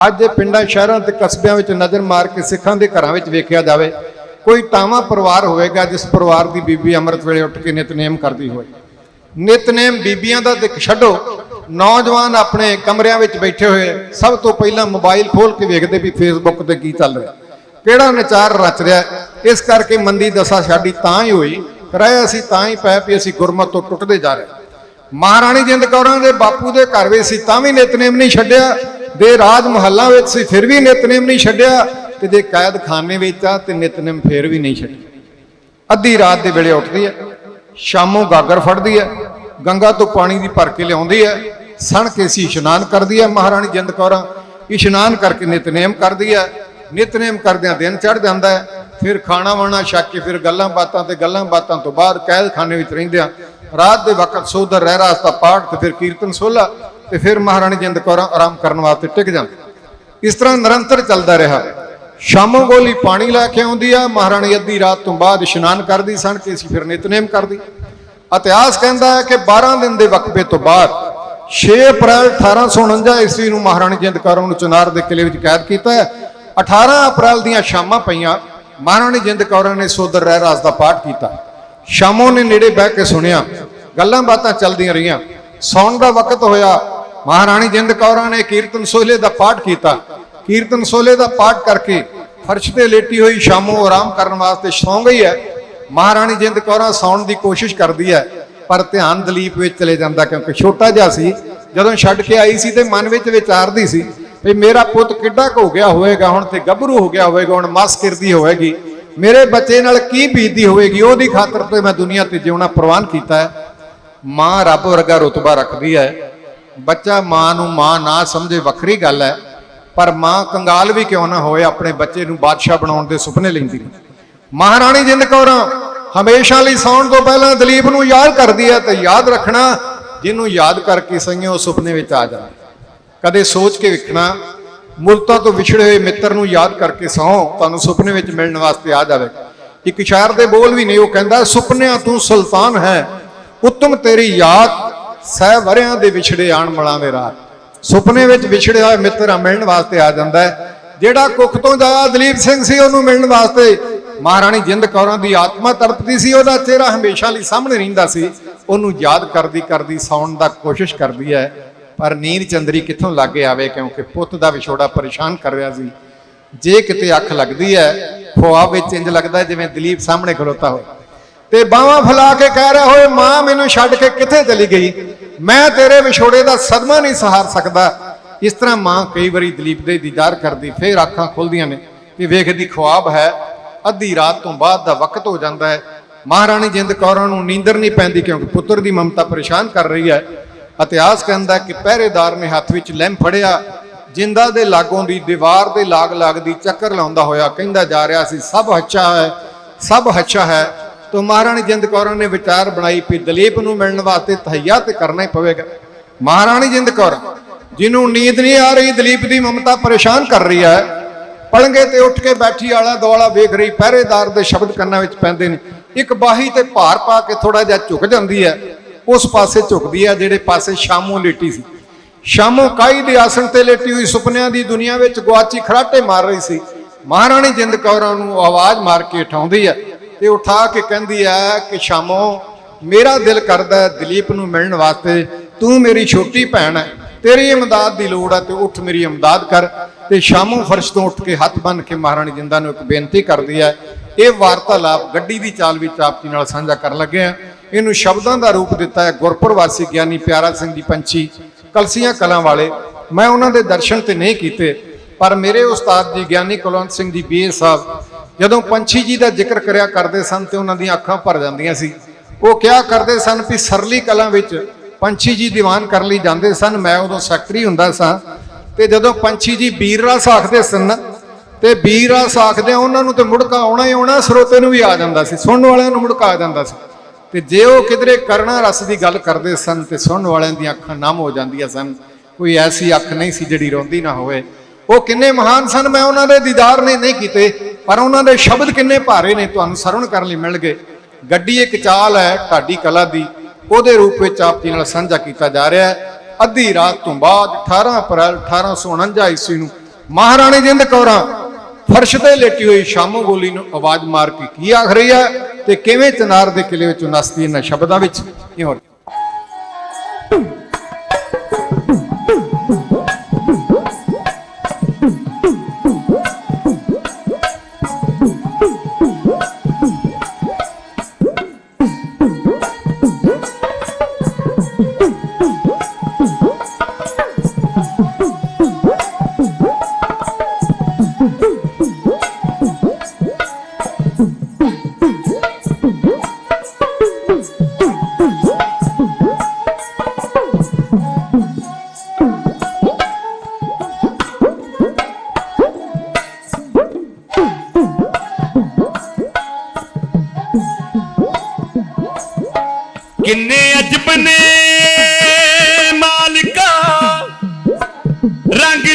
ਅੱਜ ਦੇ ਪਿੰਡਾਂ, ਸ਼ਹਿਰਾਂ ਤੇ ਕਸਬਿਆਂ ਵਿੱਚ ਨਜ਼ਰ ਮਾਰ ਕੇ ਸਿੱਖਾਂ ਦੇ ਘਰਾਂ ਵਿੱਚ ਵੇਖਿਆ ਜਾਵੇ, ਕੋਈ ਟਾਵਾਂ ਪਰਿਵਾਰ ਹੋਵੇਗਾ ਜਿਸ ਪਰਿਵਾਰ ਦੀ ਬੀਬੀ ਅੰਮ੍ਰਿਤ ਵੇਲੇ ਉੱਠ ਕੇ ਨਿਤਨੇਮ ਕਰਦੀ ਹੋਵੇ। ਨਿਤਨੇਮ ਬੀਬੀਆਂ ਦਾ ਤੇ ਛੱਡੋ, ਨੌਜਵਾਨ ਆਪਣੇ ਕਮਰਿਆਂ ਵਿੱਚ ਬੈਠੇ ਹੋਏ, ਸਭ ਤੋਂ ਪਹਿਲਾਂ ਮੋਬਾਈਲ ਖੋਲ ਕੇ ਵੇਖਦੇ ਵੀ ਫੇਸਬੁੱਕ ਤੇ ਕੀ ਚੱਲ ਰਿਹਾ। ਕਿਹੜਾ ਨਚਾਰ ਰਚ ਰਿਹਾ ਇਸ ਕਰਕੇ ਮੰਦੀ ਦਸ਼ਾ ਸਾਡੀ ਤਾਂ ਹੀ ਹੋਈ, ਰਹਿ ਅਸੀਂ ਤਾਂ ਹੀ ਪੈ ਵੀ ਅਸੀਂ ਗੁਰਮਤ ਤੋਂ ਟੁੱਟਦੇ ਜਾ ਰਹੇ ਮਹਾਰਾਣੀ ਜਿੰਦ ਕੌਰਾਂ ਦੇ ਬਾਪੂ ਦੇ ਘਰ ਵਿੱਚ ਸੀ ਤਾਂ ਵੀ ਨਿਤਨੇਮ ਨਹੀਂ ਛੱਡਿਆ ਦੇ ਰਾਜ ਮਹੱਲਾ ਵਿੱਚ ਸੀ, ਫਿਰ ਵੀ ਨਿਤਨੇਮ ਨਹੀਂ ਛੱਡਿਆ ਤੇ ਜੇ ਕੈਦਖਾਨੇ ਵਿੱਚ ਆ ਤੇ ਨਿਤਨੇਮ ਫਿਰ ਵੀ ਨਹੀਂ ਛੱਡਿਆ। ਅੱਧੀ ਰਾਤ ਦੇ ਵੇਲੇ ਉੱਠਦੀ ਹੈ, ਸ਼ਾਮੋਂ ਗਾਗਰ ਫੜਦੀ ਹੈ, ਗੰਗਾ ਤੋਂ ਪਾਣੀ ਦੀ ਭਰ ਕੇ ਲਿਆਉਂਦੀ ਹੈ ਸਣ ਕੇ ਸੀ ਇਸ਼ਨਾਨ ਕਰਦੀ ਹੈ ਮਹਾਰਾਣੀ ਜਿੰਦ ਕੌਰਾਂ, ਇਸ਼ਨਾਨ ਕਰਕੇ ਨਿਤਨੇਮ ਕਰਦੀ ਹੈ ਨਿਤਨੇਮ ਕਰਦਿਆਂ ਦਿਨ ਚੜ ਜਾਂਦਾ ਹੈ, ਫਿਰ ਖਾਣਾ ਵਾਣਾ ਛੱਕ ਕੇ ਫਿਰ ਗੱਲਾਂ ਬਾਤਾਂ ਤੇ ਗੱਲਾਂ ਬਾਤਾਂ ਤੋਂ ਬਾਅਦ ਕੈਦਖਾਨੇ ਵਿੱਚ ਰਹਿੰਦਿਆਂ ਰਾਤ ਦੇ ਵਕਤ ਸੋਦਰ ਰਹਿ ਰਾਸਤਾ ਪਾਠ ਤੇ ਫਿਰ ਕੀਰਤਨ ਸੋਲਾ ਤੇ ਫਿਰ ਮਹਾਰਾਣੀ ਜਿੰਦ ਕੌਰਾਂ ਆਰਾਮ ਕਰਨ ਵਾਸਤੇ ਟਿਕ ਜਾਂਦੀ। ਇਸ ਤਰ੍ਹਾਂ ਨਿਰੰਤਰ ਚੱਲਦਾ ਰਿਹਾ। ਸ਼ਾਮੋਂ ਗੋਲੀ ਪਾਣੀ ਲੈ ਕੇ ਆਉਂਦੀ ਆ, ਮਹਾਰਾਣੀ ਅੱਧੀ ਰਾਤ ਤੋਂ ਬਾਅਦ ਇਸ਼ਨਾਨ ਕਰਦੀ ਸਨ ਕਿ ਅਸੀਂ ਫਿਰ ਨਿਤਨੇਮ ਕਰਦੀ। ਇਤਿਹਾਸ ਕਹਿੰਦਾ ਹੈ ਕਿ 12 ਦਿਨ ਦੇ ਵਕਫੇ ਤੋਂ ਬਾਅਦ 6 ਅਪ੍ਰੈਲ 1849 ਈਸਵੀ ਨੂੰ ਮਹਾਰਾਣੀ ਜਿੰਦ ਕੌਰ ਨੂੰ ਚਨਾਰ ਦੇ ਕਿਲੇ ਵਿੱਚ ਕੈਦ ਕੀਤਾ ਹੈ। 18 ਅਪ੍ਰੈਲ ਦੀਆਂ ਸ਼ਾਮਾਂ ਪਈਆਂ, ਮਹਾਰਾਣੀ ਜਿੰਦ ਕੌਰ ਨੇ ਸੋਦਰ ਰਹਿ ਰਾਸ ਦਾ ਪਾਠ ਕੀਤਾ। ਸ਼ਾਮੋਂ ਨੇ ਨੇੜੇ ਬਹਿ ਕੇ ਸੁਣਿਆ। ਗੱਲਾਂ ਬਾਤਾਂ ਚੱਲਦੀਆਂ ਰਹੀਆਂ। ਸੌਣ ਦਾ ਵਕਤ ਹੋਇਆ। ਮਹਾਰਾਣੀ ਜਿੰਦ ਕੌਰਾਂ ਨੇ ਕੀਰਤਨ ਸੋਹਲੇ ਦਾ ਪਾਠ ਕੀਤਾ। ਕੀਰਤਨ ਸੋਹਲੇ ਦਾ ਪਾਠ ਕਰਕੇ ਫਰਸ਼ ਤੇ ਲੇਟੀ ਹੋਈ ਸ਼ਾਮੋਂ ਆਰਾਮ ਕਰਨ ਵਾਸਤੇ ਸੌਂ ਗਈ ਹੈ। ਮਹਾਰਾਣੀ ਜਿੰਦ ਕੌਰਾਂ ਸੌਣ ਦੀ ਕੋਸ਼ਿਸ਼ ਕਰਦੀ ਹੈ, ਪਰ ਧਿਆਨ ਦਲੀਪ ਵਿੱਚ ਚਲੇ ਜਾਂਦਾ ਕਿਉਂਕਿ ਛੋਟਾ ਜਿਹਾ ਸੀ। ਜਦੋਂ ਛੱਡ ਕੇ ਆਈ ਸੀ ਤੇ ਮਨ ਵਿੱਚ ਵਿਚਾਰਦੀ ਸੀ ਵੀ ਮੇਰਾ ਪੁੱਤ ਕਿੱਡਾ ਕੁ ਹੋ ਗਿਆ ਹੋਵੇਗਾ, ਹੁਣ ਤੇ ਗੱਭਰੂ ਹੋ ਗਿਆ ਹੋਵੇਗਾ, ਹੁਣ ਮਸ ਕਿਰਦੀ ਹੋਵੇਗੀ। ਮੇਰੇ ਬੱਚੇ ਨਾਲ ਕੀ ਬੀਤਦੀ ਹੋਵੇਗੀ, ਉਹਦੀ ਖਾਤਰ ਤੇ ਮੈਂ ਦੁਨੀਆ ਤੇ ਜਿਉਣਾ ਪ੍ਰਵਾਨ ਕੀਤਾ ਹੈ। ਮਾਂ ਰੱਬ ਵਰਗਾ ਰੁਤਬਾ ਰੱਖਦੀ ਹੈ। ਬੱਚਾ ਮਾਂ ਨੂੰ ਮਾਂ ਨਾ ਸਮਝੇ ਵੱਖਰੀ ਗੱਲ ਹੈ, ਪਰ ਮਾਂ ਕੰਗਾਲ ਵੀ ਕਿਉਂ ਨਾ ਹੋਏ ਆਪਣੇ ਬੱਚੇ ਨੂੰ ਬਾਦਸ਼ਾਹ ਬਣਾਉਣ ਦੇ ਸੁਪਨੇ ਲੈਂਦੀ ਹੈ? ਮਹਾਰਾਣੀ ਜਿੰਦ ਕੌਰਾਂ, ਹਮੇਸ਼ਾ ਲਈ ਸੌਣ ਤੋਂ ਪਹਿਲਾਂ ਦਲੀਪ ਨੂੰ ਯਾਦ ਕਰਦੀ ਹੈ ਤੇ ਯਾਦ ਰੱਖਣਾ, ਜਿਹਨੂੰ ਯਾਦ ਕਰਕੇ ਸਈਓ ਸੁਪਨੇ ਵਿੱਚ ਆ ਜਾਂਦਾ ਕਦੇ ਸੋਚ ਕੇ ਵੇਖਣਾ, ਮੁਲਤਾਂ ਤੋਂ ਵਿਛੜੇ ਹੋਏ ਮਿੱਤਰ ਨੂੰ ਯਾਦ ਕਰਕੇ ਸੌ, ਤੁਹਾਨੂੰ ਸੁਪਨੇ ਵਿੱਚ ਮਿਲਣ ਵਾਸਤੇ ਆ ਜਾਵੇ ਇੱਕ ਸ਼ਾਇਰ ਦੇ ਬੋਲ ਵੀ ਨਹੀਂ ਉਹ ਕਹਿੰਦਾ, ਸੁਪਨਿਆਂ ਤੂੰ ਸੁਲਤਾਨ ਹੈ, ਉੱਤਮ ਤੇਰੀ ਯਾਦ ਸਹਿ ਵਰਿਆਂ ਦੇ ਵਿਛੜੇ ਆਣ ਦੇ ਰਾਤ। ਸੁਪਨੇ ਵਿੱਚ ਵਿਛੜਿਆ ਹੋਇਆ ਮਿੱਤਰ ਆ ਮਿਲਣ ਵਾਸਤੇ ਆ ਜਾਂਦਾ ਹੈ। ਜਿਹੜਾ ਕੁੱਖ ਤੋਂ ਜਾਇਆ ਦਲੀਪ ਸਿੰਘ ਸੀ, ਉਹਨੂੰ ਮਿਲਣ ਵਾਸਤੇ ਮਹਾਰਾਣੀ ਜਿੰਦ ਕੌਰਾਂ ਦੀ ਆਤਮਾ ਤੜਪਦੀ ਸੀ, ਉਹਦਾ ਚਿਹਰਾ ਹਮੇਸ਼ਾ ਲਈ ਸਾਹਮਣੇ ਰਹਿੰਦਾ ਸੀ। ਉਹਨੂੰ ਯਾਦ ਕਰਦੀ ਕਰਦੀ ਸੌਣ ਦਾ ਕੋਸ਼ਿਸ਼ ਕਰਦੀ ਹੈ, ਪਰ ਨੀਂਦ ਚੰਦਰੀ ਕਿੱਥੋਂ ਲੱਗੇ ਆਵੇ, ਕਿਉਂਕਿ ਪੁੱਤ ਦਾ ਵਿਛੋੜਾ ਪਰੇਸ਼ਾਨ ਕਰ ਰਿਹਾ ਸੀ। ਜੇ ਕਿਤੇ ਅੱਖ ਲੱਗਦੀ ਹੈ ਖੁਆਬ ਵਿੱਚ ਇੰਜ ਲੱਗਦਾ ਜਿਵੇਂ ਦਲੀਪ ਸਾਹਮਣੇ ਖਲੋਤਾ ਹੋਵੇ। ਤੇ ਬਾਹਾਂ ਫੈਲਾ ਕੇ ਕਹਿ ਰਿਹਾ ਹੋਏ, ਮਾਂ ਮੈਨੂੰ ਛੱਡ ਕੇ ਕਿੱਥੇ ਚਲੀ ਗਈ? ਮੈਂ ਤੇਰੇ ਵਿਛੋੜੇ ਦਾ ਸਦਮਾ ਨਹੀਂ ਸਹਾਰ ਸਕਦਾ। ਇਸ ਤਰ੍ਹਾਂ ਮਾਂ ਕਈ ਵਾਰੀ ਦਲੀਪ ਦੇ ਦੀਦਾਰ ਕਰਦੀ, ਫੇਰ ਅੱਖਾਂ ਖੁੱਲਦੀਆਂ ਨੇ ਕਿ ਵੇਖਦੀ ਖੁਆਬ ਹੈ, ਅੱਧੀ ਰਾਤ ਤੋਂ ਬਾਅਦ ਦਾ ਵਕਤ ਹੋ ਜਾਂਦਾ ਹੈ। ਮਹਾਰਾਣੀ ਜਿੰਦ ਕੌਰਾਂ ਨੂੰ ਨੀਂਦਰ ਨਹੀਂ ਪੈਂਦੀ ਕਿਉਂਕਿ ਪੁੱਤਰ ਦੀ ਮਮਤਾ ਪਰੇਸ਼ਾਨ ਕਰ ਰਹੀ ਹੈ। ਇਤਿਹਾਸ ਕਹਿੰਦਾ ਕਿ ਪਹਿਰੇਦਾਰ ਨੇ ਹੱਥ ਵਿੱਚ ਲੈਂਪ ਫੜਿਆ, ਜਿੰਦਾ ਦੇ ਲਾਗੋਂ ਦੀ ਦੀਵਾਰ ਦੇ ਲਾਗ ਲੱਗਦੀ ਚੱਕਰ ਲਾਉਂਦਾ ਹੋਇਆ ਕਹਿੰਦਾ ਜਾ ਰਿਹਾ ਸੀ, ਸਭ ਅੱਛਾ ਹੈ, ਸਭ ਅੱਛਾ ਹੈ ਤੋ ਮਹਾਰਾਣੀ ਜਿੰਦ ਕੌਰਾਂ ਨੇ ਵਿਚਾਰ ਬਣਾਈ, ਵੀ ਦਲੀਪ ਨੂੰ ਮਿਲਣ ਵਾਸਤੇ ਤਹਈਆ ਤੇ ਕਰਨਾ ਹੀ ਪਵੇਗਾ। ਮਹਾਰਾਣੀ ਜਿੰਦ ਕੌਰ, ਜਿਹਨੂੰ ਨੀਂਦ ਨਹੀਂ ਆ ਰਹੀ, ਦਲੀਪ ਦੀ ਮਮਤਾ ਪਰੇਸ਼ਾਨ ਕਰ ਰਹੀ ਹੈ। ਪਲੰਗੇ ਤੇ ਉੱਠ ਕੇ ਬੈਠੀ ਆਲਾ ਦੁਆਲਾ ਵੇਖ ਰਹੀ, ਪਹਿਰੇਦਾਰ ਦੇ ਸ਼ਬਦ ਕੰਨਾਂ ਵਿੱਚ ਪੈਂਦੇ ਨੇ। ਇੱਕ ਬਾਹੀ ਤੇ ਭਾਰ ਪਾ ਕੇ ਥੋੜਾ ਜਿਹਾ ਝੁਕ ਜਾਂਦੀ ਹੈ। ਉਸ ਪਾਸੇ ਝੁਕਦੀ ਹੈ, ਜਿਹੜੇ ਪਾਸੇ ਸ਼ਾਮੋਂ ਲੇਟੀ ਸੀ। ਸ਼ਾਮੋਂ ਕਾਈ ਦੇ ਆਸਣ ਤੇ ਲੇਟੀ ਹੋਈ ਸੁਪਨਿਆਂ ਦੀ ਦੁਨੀਆ ਵਿੱਚ ਗੁਆਚੀ ਖਰਾਟੇ ਮਾਰ ਰਹੀ ਸੀ। ਮਹਾਰਾਣੀ ਜਿੰਦ ਕੌਰਾਂ ਨੂੰ ਆਵਾਜ਼ ਮਾਰ ਕੇ ਉਠਾਉਂਦੀ ਹੈ। ਤੇ ਉਠਾ ਕੇ ਕਹਿੰਦੀ ਹੈ ਕਿ ਸ਼ਾਮੋ, ਮੇਰਾ ਦਿਲ ਕਰਦਾ ਦਲੀਪ ਨੂੰ ਮਿਲਣ ਵਾਸਤੇ। ਤੂੰ ਮੇਰੀ ਛੋਟੀ ਭੈਣ ਹੈ, ਤੇਰੀ ਇਮਦਾਦ ਦੀ ਲੋੜ ਹੈ ਤੇ ਉੱਠ ਮੇਰੀ ਇਮਦਾਦ ਕਰ। ਤੇ ਸ਼ਾਮੋਂ ਫਰਸ਼ ਤੋਂ ਉੱਠ ਕੇ ਹੱਥ ਬੰਨ ਕੇ ਮਹਾਰਾਣੀ ਜਿੰਦਾ ਨੂੰ ਇੱਕ ਬੇਨਤੀ ਕਰਦੀ ਹੈ, ਇਹ ਵਾਰਤਾਲਾਪ ਗੱਡੀ ਦੀ ਚਾਲ ਵਿੱਚ ਆਪ ਜੀ ਨਾਲ ਸਾਂਝਾ ਕਰਨ ਲੱਗੇ ਆ ਇਹਨੂੰ ਸ਼ਬਦਾਂ ਦਾ ਰੂਪ ਦਿੱਤਾ ਹੈ ਗੁਰਪੁਰ ਵਾਸੀ ਗਿਆਨੀ ਪਿਆਰਾ ਸਿੰਘ ਜੀ ਪੰਛੀ, ਕਲਸੀਆਂ ਕਲਾਂ ਵਾਲੇ। ਮੈਂ ਉਹਨਾਂ ਦੇ ਦਰਸ਼ਨ ਤੇ ਨਹੀਂ ਕੀਤੇ, ਪਰ ਮੇਰੇ ਉਸਤਾਦ ਜੀ ਗਿਆਨੀ ਕੁਲਵੰਤ ਸਿੰਘ ਜੀ ਬੀਏ ਸਾਹਿਬ ਜਦੋਂ ਪੰਛੀ ਜੀ ਦਾ ਜ਼ਿਕਰ ਕਰਿਆ ਕਰਦੇ ਸਨ ਤੇ ਉਹਨਾਂ ਦੀਆਂ ਅੱਖਾਂ ਭਰ ਜਾਂਦੀਆਂ ਸੀ। ਉਹ ਕਿਹਾ ਕਰਦੇ ਸਨ ਵੀ ਸਰਲੀ ਕਲਾਂ ਵਿੱਚ ਪੰਛੀ ਜੀ ਦੀਵਾਨ ਕਰਨ ਲਈ ਜਾਂਦੇ ਸਨ ਮੈਂ ਉਦੋਂ ਸੈਕਟਰੀ ਹੁੰਦਾ ਸਾਂ ਤੇ ਜਦੋਂ ਪੰਛੀ ਜੀ ਵੀਰ ਰਸ ਆਖਦੇ ਸਨ ਨਾ, ਤੇ ਵੀਰ ਰਸ ਆਖਦੇ ਉਹਨਾਂ ਨੂੰ ਤੇ ਮੁੜਕਾ ਆਉਣਾ ਹੀ ਆਉਣਾ ਸਰੋਤੇ ਨੂੰ ਵੀ ਆ ਜਾਂਦਾ ਸੀ ਸੁਣਨ ਵਾਲਿਆਂ ਨੂੰ ਮੁੜਕਾ ਆ ਜਾਂਦਾ ਸੀ। ਤੇ ਜੇ ਉਹ ਕਿਧਰੇ ਕਰਣਾ ਰਸ ਦੀ ਗੱਲ ਕਰਦੇ ਸਨ ਤੇ ਸੁਣਨ ਵਾਲਿਆਂ ਦੀਆਂ ਅੱਖਾਂ ਨਮ ਹੋ ਜਾਂਦੀਆਂ ਸਨ ਕੋਈ ਐਸੀ ਅੱਖ ਨਹੀਂ ਸੀ ਜਿਹੜੀ ਰੋਂਦੀ ਨਾ ਹੋਵੇ। ਉਹ ਕਿੰਨੇ ਮਹਾਨ ਸਨ ਮੈਂ ਉਹਨਾਂ ਦੇ ਦੀਦਾਰ ਨੇ ਨਹੀਂ ਕੀਤੇ। ਪਰ ਉਹਨਾਂ ਦੇ ਸ਼ਬਦ ਕਿੰਨੇ ਭਾਰੇ ਨੇ, ਤੁਹਾਨੂੰ ਸਰਵਣ ਕਰਨ ਲਈ ਮਿਲ ਗਏ ਗੱਡੀ ਇੱਕ ਚਾਲ ਹੈ ਢਾਡੀ ਕਲਾ ਦੀ, ਉਹਦੇ ਰੂਪ ਵਿੱਚ ਆਪ ਜੀ ਨਾਲ ਸਾਂਝਾ ਕੀਤਾ ਜਾ ਰਿਹਾ ਹੈ। ਅੱਧੀ ਰਾਤ ਤੋਂ ਬਾਅਦ 18 ਅਪ੍ਰੈਲ 1849 ਈਸਵੀ ਨੂੰ ਮਹਾਰਾਣੀ ਜਿੰਦ ਕੌਰਾਂ ਫਰਸ਼ ਤੇ ਲੇਟੀ ਹੋਈ ਸ਼ਾਮੂ ਗੋਲੀ ਨੂੰ ਆਵਾਜ਼ ਮਾਰ ਕੇ ਕੀ ਆਖ ਰਹੀ ਹੈ ਤੇ ਕਿਵੇਂ ਚਨਾਰ ਦੇ ਕਿਲੇ ਵਿੱਚੋਂ ਨਸਦੀ ਇਹਨਾਂ ਸ਼ਬਦਾਂ ਵਿੱਚ, ਇਹ ਹੁਣ ਕਿੰਨੇ ਅਜਬ ਨੇ ਮਾਲਕਾ ਰੰਗ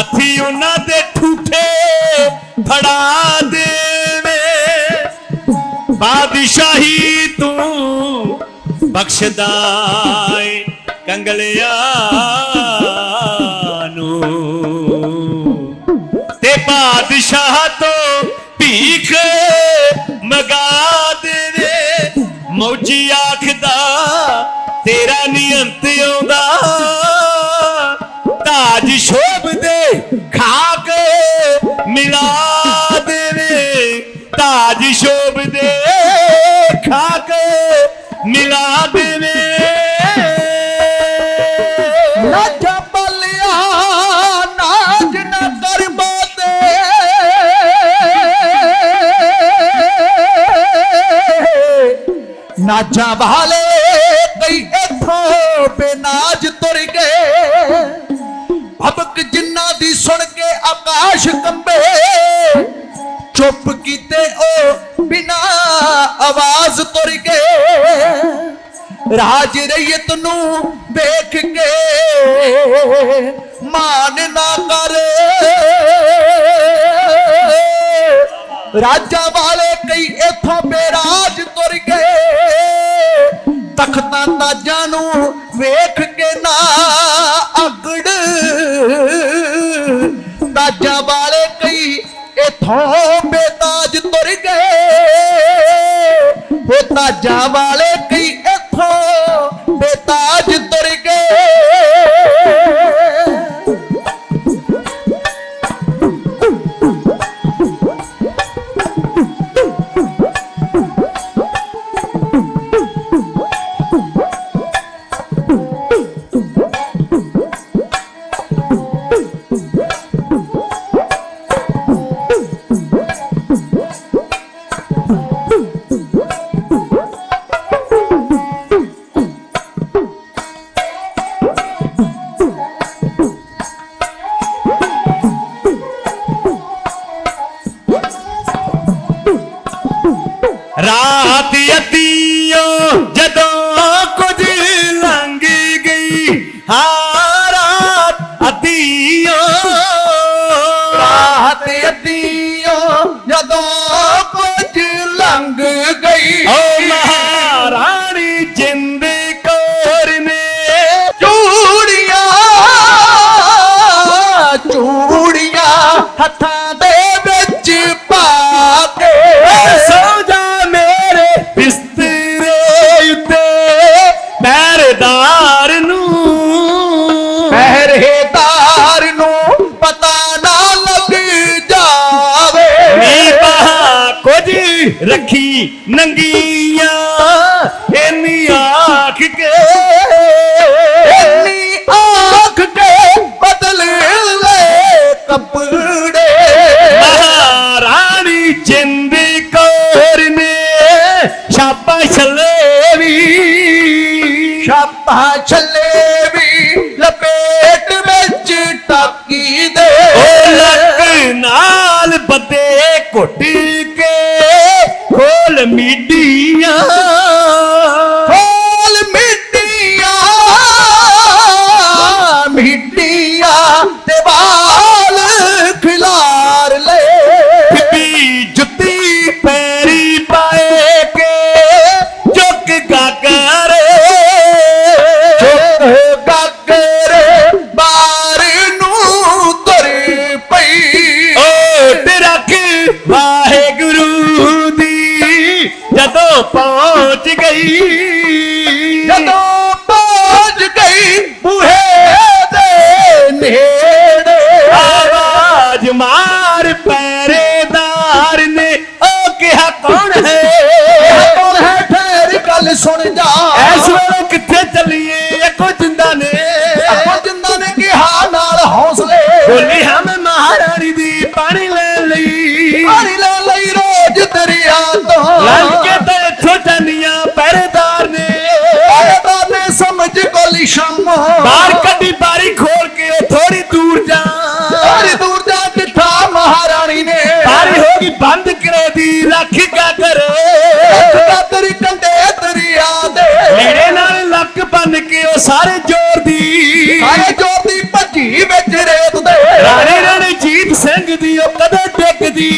ਹੱਥੀ ਉਹਨਾਂ ਦੇ ਠੂਠੇ ਫੜਾ ਦੇਵੇ। ਬਾਦਸ਼ਾਹੀ ਤੂੰ ਬਖਸ਼ਦਾ ਏ ਕੰਗਲਿਆ ਨੂੰ। ਤੇ ਬਾਦਸ਼ਾਹ ਤੋਂ ਭੀਖ ਮਿਲਾ ਦੇਵੇ। ਨਾਚਾ ਬਲਿਆ ਨਾਚ ਨਾ ਕਰ ਬਾਤੇ ਨਾਚਾ ਵਾਲੇ ਕਈ ਇਥੋਂ ਬੇਨਾਜ ਤੁਰ ਗਏ। ਭਬਕ ਜਿੰਨਾ ਦੀ ਸੁਣ ਕੇ ਆਕਾਸ਼ ਕੰਬੇ। ਚੁੱਪ ਕੀਤੇ ਉਹ ਬਿਨਾ ਆਵਾਜ਼ ਤੁਰ ਗਏ। ਰਾਜ ਰਈਤ ਨੂੰ ਵੇਖ ਕੇ ਮਾਨ ਨਾ ਕਰ। ਰਾਜਾ ਵਾਲੇ ਕਈ ਇਥੋਂ ਬੇਰਾਜ ਨੰਗੀਆਂ ਇੰਨੀ ਆਖ ਕੇ ਇੰਨੀ ਆਖ ਕੇ ਬਦਲ ਲੈ ਕੱਪੜੇ। ਮਹਾਰਾਣੀ ਜਿੰਦ ਕੌਰ ਨੇ ਛਾਪਾ ਛੱਲੇ ਵੀ ਛਾਪਾ ਛੱਲੇ ਵੀ ਲਪੇਟ ਵਿੱਚ ਟਾਕੀ ਦੇ। ਲੱਕ ਨਾਲ ਬੱਦੇ ਘੁੱਟ ਕੇ ਖੋਲ ਮੀਡੀਆਂ ਕਦੇ